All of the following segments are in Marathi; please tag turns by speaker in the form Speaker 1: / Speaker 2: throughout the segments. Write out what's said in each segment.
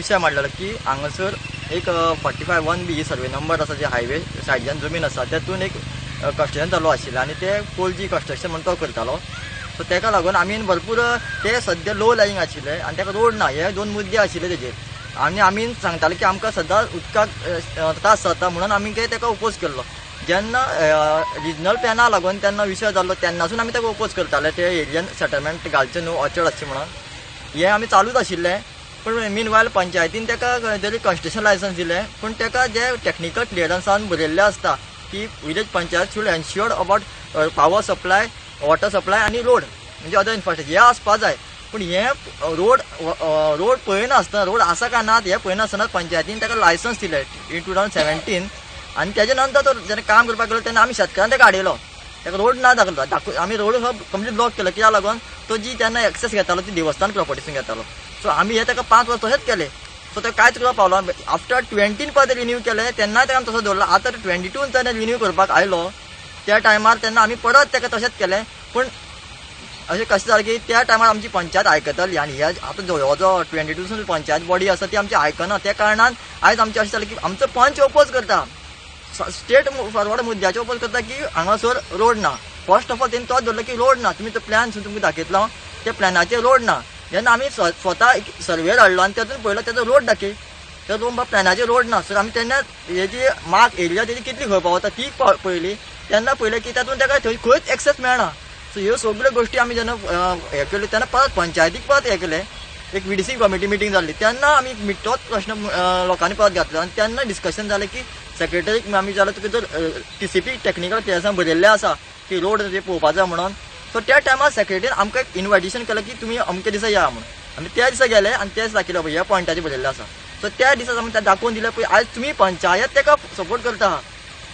Speaker 1: विशय मांडलेलो की हांगासर एक forty five one B survey number आसा जे हायवे सायडीच्यान जमीन आसा तेतून एक कन्स्ट्रक्शन चालू आशिल्लें आनी ते पोलजी कन्स्ट्रक्शन म्हणून तो करतालो. सो तेका लागून आमी भरपूर ते सद्या लो लायींग आशिल्ले आनी तेका रोड ना हे दोन मुद्दे आशिल्ले तेजेर आनी आमी सांगताले की आमकां सदांच उदकाक त्रास जाता म्हणून आमी ते तेका ओपोज केल्लो जेन्ना रिजनल प्लॅना लागून तेन्ना विशय जाल्लो तेन्नासून आमी तेका ओपोज करताले. ते एरियन सेटलमेंट घालचें न्हू ऑर्चर्ड आसचें म्हणून. हे आमी चालूच आशिल्ले पूण मीन वायल पंचायतीन तेका तरी कन्स्ट्रक्शन लायसन्स दिलें पूण तेका जे टेक्निकल क्लियरन्सान बरयल्लें आसता की village panchayat should ensured about power supply water supply आनी रोड म्हणजे अदर इन्फ्रास्ट्रक्चर हें आसपा जाय पूण हें रोड रोड पळयनासतना रोड आसा काय ना हें पळयनासतना पंचायतीन ताका लायसन्स दिलें इन टू थावजंड सेव्हन्टीन आनी तेजे नंतर तो जेन्ना काम करपाक गेलो तेन्ना आमी शेतकारान ताका हाडयलो तेका रोड ना दाखयलो दाखय आमी रोड हो कंप्लीट ब्लॉक केलो. कित्याक लागून तो जी तेन्ना एक्सेस घेतालो ती देवस्थान प्रॉपर्टीसून घेतालो. सो आमी हे ताका पांच वर्स तशेंच केले. सो ते कांयच करपाक पावलो? आफ्टर ट्वेंटीन पद रिन्यू केले. तेन्नाय ताका तसो दवरलो आतां ट्वेंटी टून तेन्ना रिन्यू करपाक आयलो. त्या टायमार तेन्ना आमी परत तेका तशेंच केलें. पूण अशें कशें जालें की त्या टायमार आमची पंचायत आयकताली आनी ह्या आतां हो जो ट्वेंटी टू पंचायत बॉडी आसा ती आमची आयकना त्या कारणान आयज आमचें अशें जालें की आमचो पंच ओपोज करता. स्टेट फॉरवर्ड मुद्द्याचे ओपोज करता की हांगासर रोड ना. फर्स्ट ऑफ ऑल तेणी तोच धरलो की रोड ना. तुमी तो प्लॅन तुमकां दाखयतलो त्या प्लॅनाचेर रोड ना. जेन्ना आमी स्व- स्वता सर्वेर हाडलो आनी तातूंत पळयलो तेजो रोड दाखय तर बाबा प्लॅनाचेर रोड ना सर आमी तेन्ना हेजी मार्क एरिया तेजी कितली खंय पावता ती प- पळयली तेन्ना पळयलें की तातूंत ताका थंय खंयच एक्सेस मेळना सो ह्यो सगळ्यो गोश्टी आमी जेन्ना हें हे केल्यो तेन्ना परत पंचायतीक परत हे केलें एक विडीसी कमिटी मिटींग जाल्ली तेन्ना आमी मी- तोच प्रश्न लोकांनी परत घातलो आनी तेन्ना डिस्कशन जालें की सेक्रेटरीक आमी जाल्यार तुका जर टी सी पी टेक्निकल प्लेयर्सान बरयल्लें आसा की रोड ते पळोवपा जाय म्हणून. सो त्या टायमार सेक्रेटरीन आमकां एक इन्वायटेशन केलें की तुमी अमके दिसा या म्हणून. आमी त्या दिसा गेले आनी त्याच दाखयलें ह्या पॉयंटाचेर बरयल्लें आसा सो त्या दिसा आमी त्या दाखोवन दिलें पळय आयज तुमी पंचायत तेका सपोर्ट करता.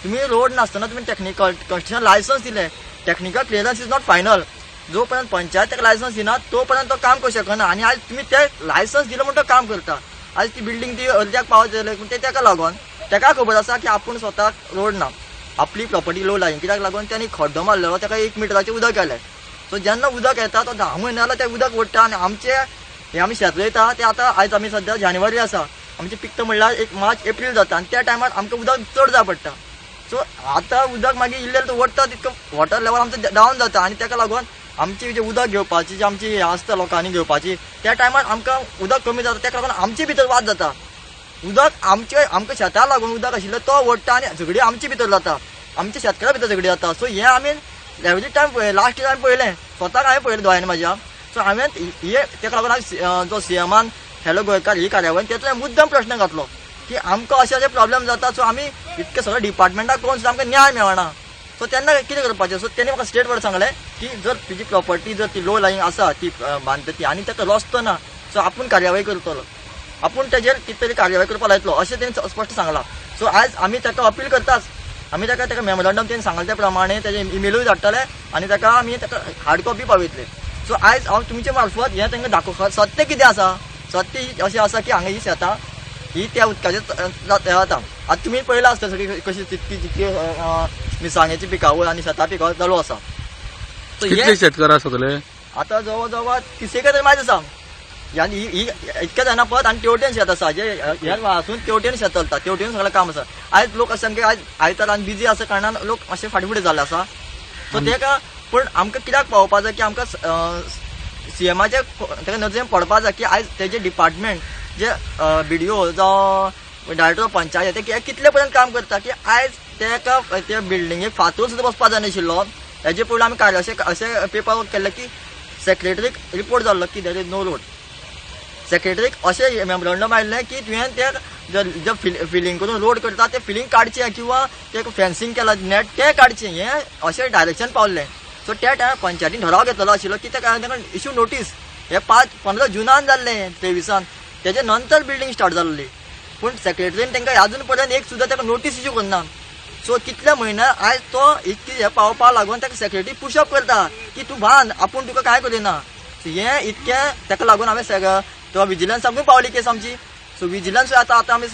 Speaker 1: तुम्ही रोड नासतना तुम्ही टेक्निकल कन्स्ट्रक्शन लायसन्स दिले technical clearance is not final जो पर्यंत पंचायत ताका लायसन्स दिना तो पर्यंत तो काम करू शकना आणि आज तुम्ही ते लायसन्स दिलं म्हणून तो काम करता. आज ती बिल्डींग ती अर्द्याक पावत जाले ते ताका लागून? ताका खबर आसा की आपूण स्वताक रोड ना आपली प्रॉपर्टी लो लायन कित्याक लागून त्यांनी खड्डो मारलेलो ताका एक मिटराचें उदक आयलें सो जेन्ना उदक येता तो धा म्हयन्याला तें उदक ओडटा आनी आमचे हे आमी शेत रोयता ते आतां आयज आमी सद्या जानेवारी आसा आमचे पिक्त म्हणल्यार एक मार्च एप्रील जाता आनी त्या टायमार आमकां उदक चड जाय पडटा सो आतां उदक मागीर इल्लें तो ओडटा तितकं वॉटर लेवल आमचो डावन जाता आनी ताका लागून आमची जे उदक घेवपाची जी आमची हे आसता लोकांनी घेवपाची त्या टायमार आमकां उदक कमी जाता ताका लागून आमचे भितर वाद जाता उदक आमचे आमकां शेतां लागून उदक आशिल्लें तो ओडटा आनी झगडी आमचे भितर जाता. आमच्या शेतकारा भितर झगडी जाता. सो हें हांवें एवरी टायम पळय लास्ट टायम पळयलें. स्वताक हांवें पळयलें दोळ्यान म्हाज्या सो हांवें हे ताका लागून हांवें जो सी एमान हॅलो गोंयकार ही कार्यावळी तेतून मुद्दम प्रश्न घातलो. की आमकां अशे अशे प्रॉब्लेम जाता सो आमी इतके सगळे डिपार्टमेंटाक कोण सुद्दां आमकां न्याय मेळना. सो तेन्ना कितें करपाचें? सो तेणी म्हाका स्टेट बोर्ड सांगलें की जर तुजी प्रॉपर्टी जर ती लो लायींग आसा ती बांदता ती आनी ताका रस्तो ना. सो आपूण कार्यावळी करतलो. आपूण तेजेर कितें तरी कार्यवाही करपाक लायतलो अशें तेणी स्पश्ट सांगलां. सो आयज आमी ताका अपील करताच आमी ताका ताका मेमोरंडम तेणी सांगले त्या प्रमाणे तेजे इमेलूय धाडटले आनी ताका आमी ताका हार्ड कॉपी पावयतले सो आयज हांव तुमचे मार्फत हें तांकां दाखोवपाक सत्य कितें आसा सत्य ही अशें आसा की हांगा ही शेतां ही त्या उदकाचेर जाता आतां. तुमी पळयलां आसता सगळी कशी तितकी जितकी अं, मिरसांगेची पिकावळ आनी शेतां पिकावळ चालू आसा
Speaker 2: शेतकार आसतले
Speaker 1: आता जवळ जवळ तिसेक तरी माहिती आसा यानी ही ही इतक्या जाणा पद आणि तेवटेन शेत आसा जे ह्या वासून तेवटेन शेत चलता तेवटेन सगळं काम आसा आयज लोक सामके आयज आयतार आनी बिजी आसा कारणान लोक मातशे फाटी फुडें जाल्ले आसा सो तेका पूण आमकां कित्याक पावोवपा जाय की आमकां सी एमाचे तेका नजरेन पडपा जाय की आयज तेजे डिपार्टमेंट जे बिडिओ जावं डायरेक्टर ऑफ पंचायत ते हे कितले पर्यंत काम करता की आयज तेका त्या बिल्डिंगेक फातर सुद्दां बसपा जायनाशिल्लो हेजे पयलीं आमी काड अशें अशें पेपर वर्क केल्लें की सेक्रेटरीक रिपोर्ट जाल्लो की देर इज नो रोड सेक्रेटरीक अशें मेमोरंडम आयिल्लें की तुवें ते जे फिलिंग करून रोड करता ते फिलिंग काडचें किंवा ते फेन्सींग केलां नेट तें काडचें हें अशें डायरेक्शन पावल्लें सो त्या टायमार पंचायतीन ठराव घेतलो आशिल्लो की ताका ताका इश्यू नोटीस हे पांच पंदरा जुनान जाल्लें तेविसान तेजे नंतर बिल्डींग स्टार्ट जाल्ली पूण सेक्रेटरीन तांकां अजून पर्यंत एक सुद्दां ताका नोटीस इश्यू करना सो कितल्या म्हयन्याक आयज तो इतकी हे पावपा लागून ताका सेक्रेटरी पुशअप करता की तूं बांद आपूण तुका कांय करिना हें इतकें ताका लागून हांवें तेव्हा विजिलन्स विजिलन्साकूय पावली केस आमची. सो विजिलन्स आतां आतां आमी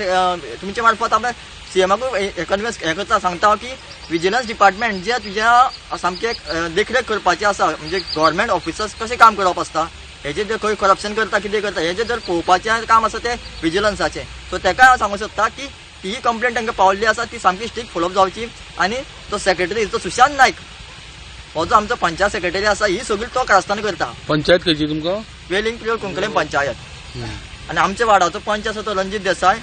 Speaker 1: तुमच्या मार्फत आमी सी एमाकूय कन्विन्स हें करता सांगता की विजिलन्स डिपार्टमेंट जे तुज्या सामकें देखरेख करपाचें आसा म्हणजे गव्हर्मेंट ऑफिसर्स कशें काम करप आसता हेजेर जर खंय करप्शन करता कितें करता हेजेर जर पळोवपाचें काम आसा तें विजिलन्साचें सो तेका हांव सांगूंक सोदता की ही कंप्लेंट तांकां पावल्ली आसा ती सामकी स्ट्रीक फॉलोअप जावची आनी तो सेक्रेटरी तो सुशांत नायक हो जो आमचो पंचायत सेक्रेटरी आसा ही सगळी तो कारस्थान करता.
Speaker 2: पंचायत खंयची तुमकां?
Speaker 1: वेलिंग प्रियर कुंकलेम पंचायत. आणि आमच्या वाडाचो पंच आसा तो रणजित देसाय.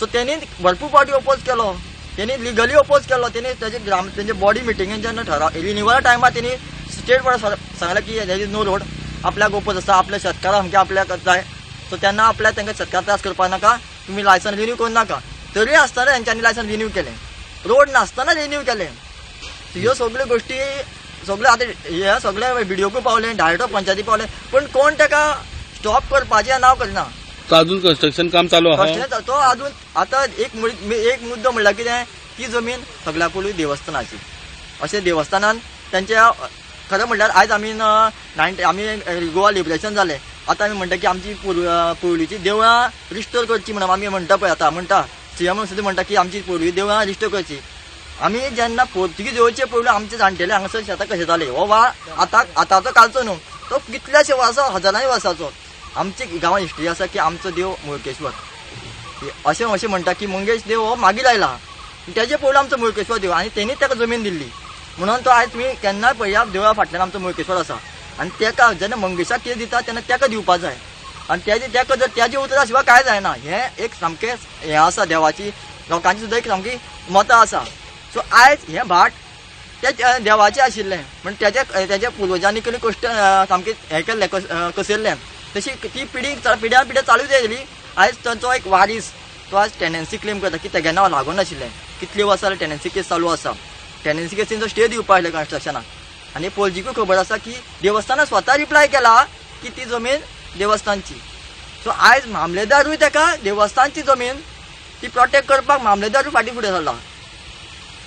Speaker 1: सो त्यांनी भरपूर पावटी ओपोज केलो. त्यांनी लिगली ओपोज केलो. त्यांनी त्याचे ग्राम त्यांचे बॉडी मिटिंगेन जेन्ना ठराव रिन्युवला टायमार त्यांनी स्टेट बोर्ड सांगला की इज नो रोड आपल्याक ओपोज आसा आपल्या शेतकाराक सामकें आपल्याक जाय. सो तेन्ना आपल्याक तांकां शेतकार त्रास करपाक नाका. तुम्ही लायसन रिन्यू करूं नाका. तरी आसतना तेंच्यांनी लायसन रिन्यू केलें. रोड नासतना रिन्यू केलें. ह्यो सगळ्यो गोश्टी सगळ्यो आतां हे सगळे व्हिडियोकूय पावले डायरेक्टर पंचायती पावले. पण कोण ताका स्टॉप करपाचें नांव करना
Speaker 2: तो अजून कन्स्ट्रक्शन काम चालू
Speaker 1: तो अजून आता एक एक मुद्दो म्हणला कितें ती जमीन सगळ्या पयलीं देवस्थानाची. अशें देवस्थानान त्यांच्या खरें म्हणल्यार आयज आमी नायन्टी आमी गोवा लिबरेशन जालें आतां आमी म्हणटा की आमची पयलींची देवळां रिस्टोर करची म्हणून आमी म्हणटा पळय आतां म्हणटा सीएम सुद्दां म्हणटा की आमची पयलीं देवळां रिस्टोर करची. आमी जेन्ना पोर्तुगीज येवचे पयलीं आमचे जाणटेले हांगासर शेतां कशें जाले हो वा आतां आतांचो कालचो न्हू तो कितल्याशे वर्सां हजारांनी वर्साचो आमची गांवांत हिस्ट्री आसा की आमचो देव मुळकेश्वर. अशें अशें म्हणटा की मंगेश देव हो मागीर आयला तेजे पयलीं आमचो मुळकेश्वर देव आनी तेणी ताका जमीन दिल्ली म्हणून तो आयज तुमी केन्नाय पळया देवळा फाटल्यान आमचो मुळकेश्वर आसा आनी तेका जेन्ना मंगेशाक कितें दिता तेन्ना तेका दिवपाक जाय. आनी तेजे तेका जर त्याचे उतरा शिवाय काय जायना. हें एक सामकें हें आसा देवाची लोकांची सुद्दां एक सामकी मतां आसा सो आयज हें भाट ते देवाचें आशिल्लें. म्हण तेज्या तेज्या पुर्वजांनी केली कश्ट सामकें हें केल्लें कस अं, तशी ती पिढी पिढ्यान पिढ्या चालूच येयली आयज तांचो एक वारीस तो आज टेनन्सी क्लेम करता की तेगे नांव लागून नाशिल्लें कितले वर्सां टेनन्सी केस चालू आसा टेनन्सी केसीन स्टे दिवपा आयले कन्स्ट्रक्शनाक आनी पोलजीकूय खबर आसा की देवस्थानान स्वता रिप्लाय केला की ती जमीन देवस्थानची. सो आयज मामलेदारूय ताका देवस्थानची जमीन ती प्रोटेक्ट करपाक मामलेदारूय फाटीं फुडें सरला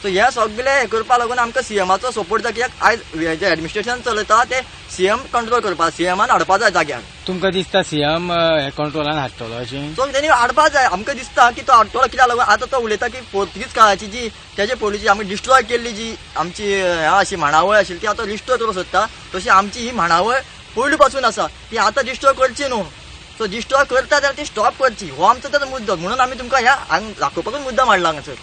Speaker 1: सो हे सगळे हे करपा लागून आमकां सीएमाचो सपोर्ट जाय कित्याक आयज जे एडमिनिस्ट्रेशन चलयता ते सीएम कंट्रोल करपा सीएमान हाडपा जाय जाग्यार.
Speaker 3: तुमकां दिसता सीएम हे कंट्रोलान हाडटलो अशें?
Speaker 1: सो तेणी हाडपा जाय आमकां दिसता की तो हाडटलो कित्याक लागून आतां तो उलयता की पोर्तुगीज काळाची जी तेजे पयलींची आमी डिस्ट्रॉय केल्ली जी आमची हें अशी म्हाणावळ आशिल्ली ती आतां रिस्टोर करूंक सोदता तशी आमची ही म्हाणावळ पयलीं पासून आसा. ती आतां डिस्ट्रॉय करची न्हू. सो डिस्ट्रॉय करता जाल्यार ती स्टॉप करची. हो आमचो ताचो मुद्दो. म्हणून आमी तुमकां ह्या दाखोवपाकूच मुद्दम हाडला हांगासर.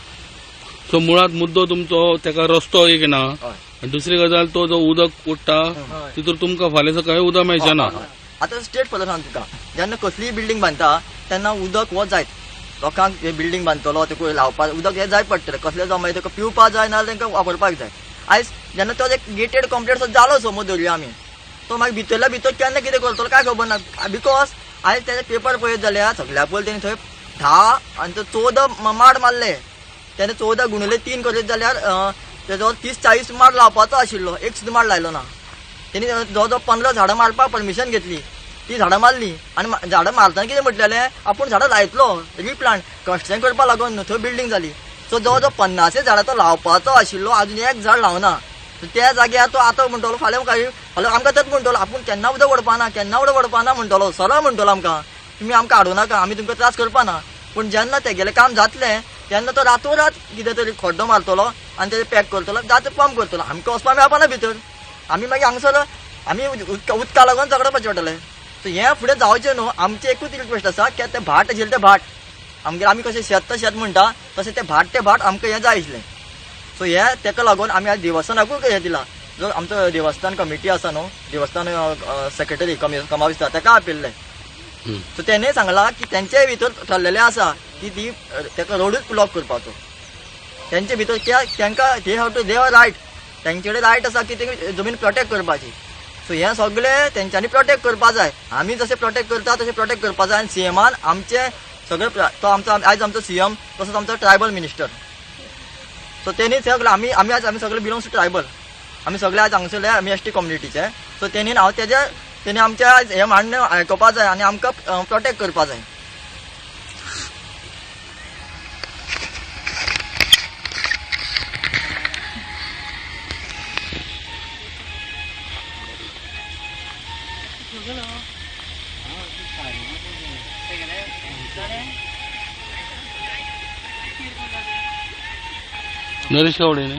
Speaker 2: सो मुळात मुद्दो तुमचो तेका रस्तो एक ना. आनी दुसरी गजाल तो जो उदक उडटा तितूर तुमकां फाल्यां सकाळीं उदक मेळचें ना.
Speaker 1: आतां स्टेट पद सांग तुका. जेन्ना कसलीय बिल्डींग बांदता तेन्ना उदक हो जायत. लोकांक हे बिल्डींग बांदतलो ते कोण लावपाक उदक हे जाय पडटलें. कसलें जावं मागीर ताका पिवपाक जाय नाजाल्यार तांकां वापरपाक जाय. आयज जेन्ना तो एक गेटेड कॉम्प्लेक्स जालो समज धरया आमी तो मागीर भितरल्या भितर केन्ना कितें करतलो काय खबर ना. बिकॉज आयज तेजे पेपर पळयत जाल्यार सगळ्या पयलीं तेणी थंय धा आनी तो चवदा माड मारले. तेन्ना चवदा गुणले तीन करीत जाल्यार तेजो तीस चाळीस माड लावपाचो आशिल्लो एक सुद्दां माड लायलो ना. तेणी जवळ जवळ पंदरा झाडां मारपाक परमिशन घेतली. ती झाडां मारली. आनी झाडां मारतना कितें म्हटलेलें आपूण झाडां लायतलो. रिप्लांट कन्स्ट्रक्शन करपाक लागून न्हू थंय बिल्डींग जाली सो जवळ जवळ पन्नासे झाडां तो लावपाचो आशिल्लो अजून एक झाड लावना. सो त्या जाग्यार तो आतां म्हणटलो फाल्यां मुखार फाल्यां आमकां तेच म्हणटलो आपूण केन्ना उदक वडपाना केन्ना उदक वडपाना म्हणटलो सरळ म्हणटलो आमकां. तुमी आमकां हाडूं नाका. आमी तुमकां त्रास करपाना पूण जेन्ना तेगेलें काम जातलें तेन्ना तो रातोरात कितें तरी खड्डो मारतलो आनी तेजें पॅक करतलो जाता पंप करतलो. आमकां वचपाक मेळपाना भितर. आमी मागीर हांगसर आमी उदका लागून झगडपाचें पडटलें सो हें फुडें जावचें न्हू. आमचें एकूच रिक्वेस्ट आसा की तें भाट आशिल्लें तें भाट. आमगेर आमी कशें शेत शेत म्हणटा तशें तें भाट तें भाट आमकां हें जाय आशिल्लें. सो हें तेका लागून आमी आज देवस्थानाकूय हें दिलां जो आमचो देवस्थान कमिटी आसा न्हू देवस्थान सेक्रेटरी कमी कमाविस्ता तेका आपयल्लें
Speaker 2: हम्म.
Speaker 1: सो तेणें सांगलां की तेंचे भितर ठरलेलें आसा की ती अ, तेका रोडूच ब्लॉक करपाचो तेंचे भितर त्या तांकां दे हॅव टू देव रायट तेंचे कडेन रायट आसा की ते जमीन प्रोटेक्ट करपाची सो हें सगळें तेंच्यांनी प्रोटेक्ट करपा जाय आमी जशें प्रोटेक्ट करता तशें प्रोटेक्ट करपा जाय आनी सीएमान आमचे सगळे तो आमचो आयज आमचो सीएम तसोच आमचो ट्रायबल मिनिस्टर सो तेणी सगळे आमी आमी आज आमी सगळे बिलोंग्स टू ट्रायबल आमी सगळे आज हांगसरले आमी एस टी कम्युनिटीचे सो तेणीन हांव तेजे तेणी आमच्या आज हें मान्य आयकपा जाय आनी आमकां प्रोटेक्ट करपा जाय
Speaker 2: नरेश गावडे न्ही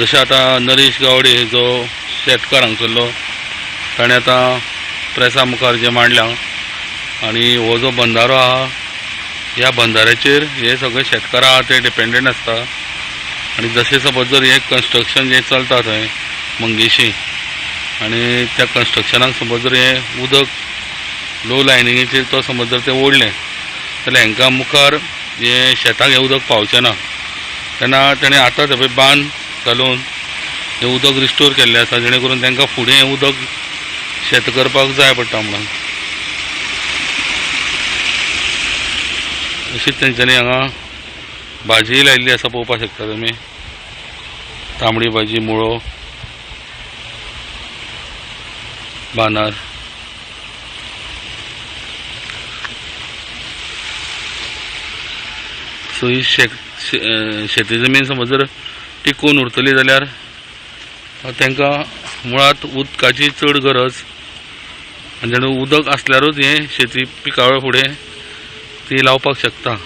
Speaker 2: जशें आतां नरेश गावडे जो शेतकार हांगसरलो ताणें आतां प्रेसा मुखार जें मांडलां आनी हो जो बंधारो आहा ह्या बंधाऱ्याचेर हे सगळे शेतकार आहा ते डिपेंडंट आसता आनी जशें सपोज जर हें कन्स्ट्रक्शन जें चलता थंय मंगेशी आनी त्या कन्स्ट्रक्शनाक समज जर हें उदक लो लायनिंगेचेर तो समज जर तें ओडलें जाल्यार हांकां मुखार हें शेताक हें उदक पावचें ना तेन्ना तेणें आतांच पळय बांद घालून हें उदक रिस्टोर केल्लें आसा जेणे करून तांकां फुडें हें उदक शेत करपाक जाय पडटा म्हणून. अशीच तेंच्यांनी हांगा भाजी लायिल्ली आसा पळोवपाक शकता तुमी. तांबडी भाजी मुळो बांदार. सो ही शेत शेती जमीन समज जर टिकून उरतली जाल्यार तांकां मुळात उदकाची चड गरज आनी जेन्ना उदक आसल्यारूच हें शेती पिकावळ फुडें ती लावपाक शकता.